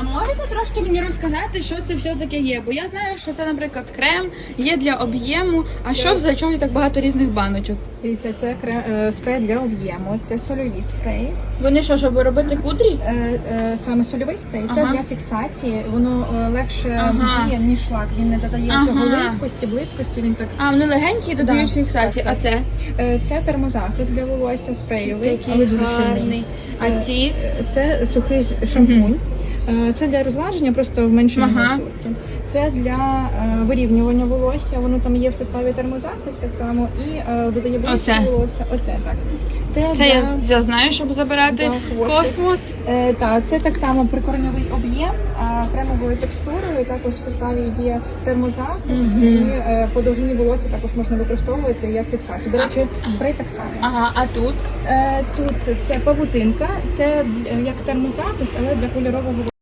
А можете трошки мені розказати, що це все таке є? Бо я знаю, що це, наприклад, крем є для об'єму. А що за чого так багато різних баночок? Дивіться, це кре- е, спрей для об'єму, це сольові спреї. Вони що, щоб робити кудрі? Е, е, Саме сольовий спрей це Ага. для фіксації. Воно е, легше Ага. діє, ніж лак. Він не додає Ага. цього липкості, близькості. Він так А вони легенькі і додають Да, фіксації. так, А це Е, це термозахист для волосся спрейовий, але дуже гарний. сильний. А Е, ці? е, це сухий шампунь. Е, Це для розладження, просто в меншому Ага. гуртці. Це для е, вирівнювання волосся. Воно там є в составі термозахист так само і е, додає близько волосся. Оце так. Це, Це для... я, я знаю, щоб забирати космос. Е, та, це так само прикорньовий об'єм кремовою текстурою. Також в составі є термозахист Мгм. і е, по довжині волосся також можна використовувати як фіксацію. До речі, спрей так само. Ага, а тут? Е, тут це павутинка, це як термозахист, але для кольорового